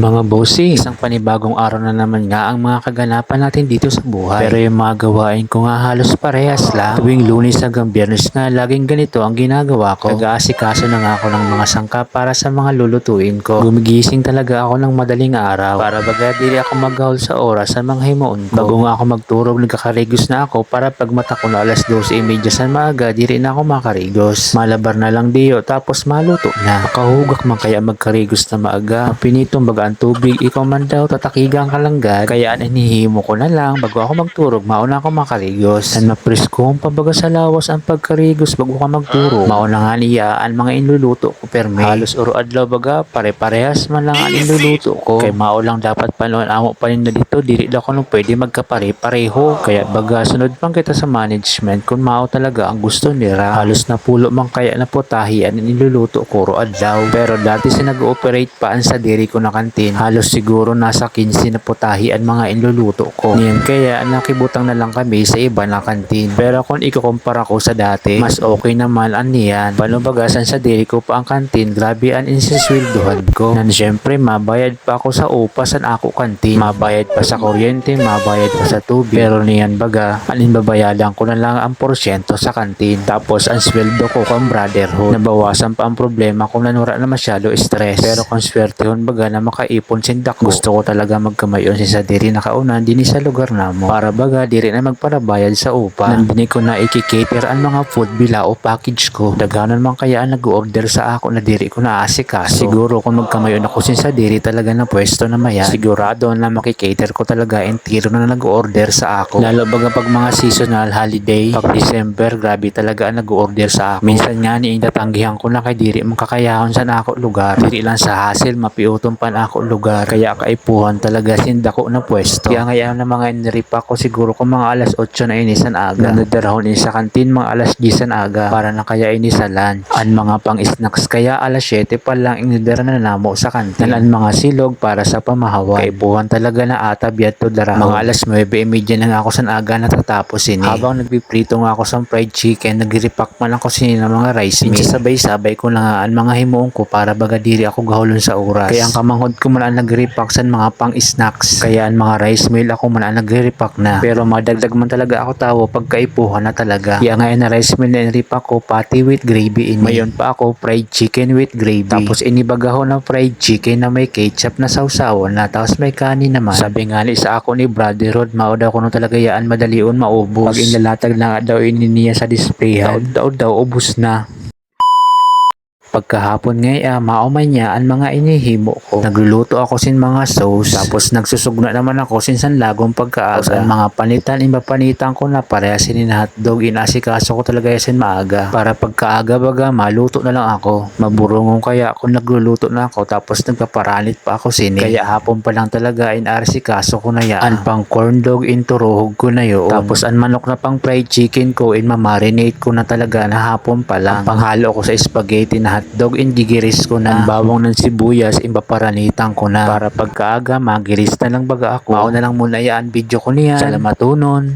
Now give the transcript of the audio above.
Mga bossing, isang panibagong araw na naman nga ang mga kaganapan natin dito sa buhay. Pero yung mga gawain ko nga halos parehas lang. Tuwing lunes hanggang biyernes nga, laging ganito ang ginagawa ko. Nag-aasikaso na nga ako ng mga sangkap para sa mga lulutuin ko. Gumigising talaga ako ng madaling araw para baga dili ako maghahol sa oras sa mga himuon ko. Bago nga ako magturog, nagkakarigos na ako para pag mata ko na alas 12.30 sa maaga, diri na ako makarigos. Malabar na lang diyo, tapos maluto na. Makahugak man kaya magkarigos na maaga. Pinitong baga ang tubig, ikaw man daw tatakigang kalanggad. Kaya anihimo ko na lang bago ako magturog, mauna ako makarigos. San mapresko ang pabaga sa lawas ang pagkarigos bago ka magturog. Mauna nga niya ang mga inluluto ko perme. Halos uro adlaw baga, pare-parehas man lang ang inluluto ko. Kay mao lang dapat panon amo pa rin na dito, dili daw ko nung pwede magkapare-pareho. Kaya baga sunod pang kita sa management kung mao talaga ang gusto nila. Halos napulo man kaya na putahi ang inluluto ko ro adlaw. Pero dati sa nag-ooperate pa ang sa diri ko na kantin, halos siguro nasa 15 na putahi ang mga inluluto ko. Niyan kaya nakibutang na lang kami sa iba na kantin. Pero kung ikukumpara ko sa dati, mas okay naman ang niyan. Paano bagasan sa diri ko pa ang kantin, grabe ang insisweldohan ko. Nan syempre mabayad pa ako sa upas ang ako kantin. Mabayad pa sa kuryente, mabayad pa sa tubig. Pero niyan baga, alin babayadan ko na lang ang porsyento sa kantin. Tapos ang sweldo ko kung brotherhood. Nabawasan pa ang problema kung nanura na masyado stress. Pero kung swertehon baga na makaipon sindak gusto ko talaga magkamayon si sa diri na kaunan din sa lugar namo. Para baga diri na magparabayad sa upa. Nandini ko na ikikater ang mga food bila o package ko. Daganan man kaya ang nag-order sa ako na diri ko na asikaso. Siguro kung magkamayon ako sin sa diri talaga na pwesto na maya, sigurado na makikater ko talaga entiro na nag-order sa ako. Lalo baga pag mga seasonal holiday, pag December, grabe talaga ang nag-order sa ako. Minsan nga ni tatanggihan ko na kay diri mong kakayahon sa ako lugar. Diri lang sa hassle, mapiutong pa na ako lugar. Kaya kaipuhan talaga sinda ko na pwesto. Kaya ngayon na mga inripa ko siguro kung mga alas 8 na inisan aga. Nanadarahon ini sa kantin mga alas 10 an aga para na kaya ini sa lunch. Ang mga pang snacks kaya alas 7 pa lang inidara na namo sa kantin. Ang mga silog para sa pamahawan. Kaipuhan talaga na ata biyat to darahon. Mga alas 9.30 na nga ako sa aga natatapos ini. Habang nagpiprito nga ako sa fried chicken, nagripak man ako sini ng mga rice meal. Sabay-sabay ko na nga ang mga himuon ko para baga diri ako gahulon sa oras. Kaya ang kamanghod ko man nagripak sa mga pang snacks. Kaya ang mga rice meal ako man nagripak na. Pero madagdag man talaga ako tawo pagkaipuhan na talaga. Kaya nga na rice meal na inripak ko pati with gravy in. Mayon pa ako fried chicken with gravy. Tapos inibagaho na fried chicken na may ketchup na sausawan na tapos may kanin naman. Sabi nga ni sa ako ni Brother Rod, mao daw ko nung talaga yaan madalion maubos. Pag inlalatag na daw ininiya sa display, daw daw daw ubos na. Pagkahapon nga maumay niya ang mga inihimo ko. Nagluluto ako sin mga sauce. Tapos nagsusugna naman ako sin sanlagong pagkaaga. Tapos ang mga panitan, iba panitan ko na pareha sin hotdog. Inasikaso ko talaga sin maaga. Para pagkaaga baga maluto na lang ako. Maburungong kaya ako nagluluto na ako. Tapos nagpaparanit pa ako sin. Kaya hapon pa lang talaga inarsikaso ko na yan. Ang pang corn dog inturuhog ko na yun. Tapos ang manok na pang fried chicken ko in mamarinate ko na talaga na hapon pa lang. Ang panghalo ko sa spaghetti na hotdog in gigiris ko na. Ang bawang ng sibuyas in paparanitan ko na. Para pagkaaga magiris na lang baga ako. Mao na lang muna yan video ko niyan. Salamatunon.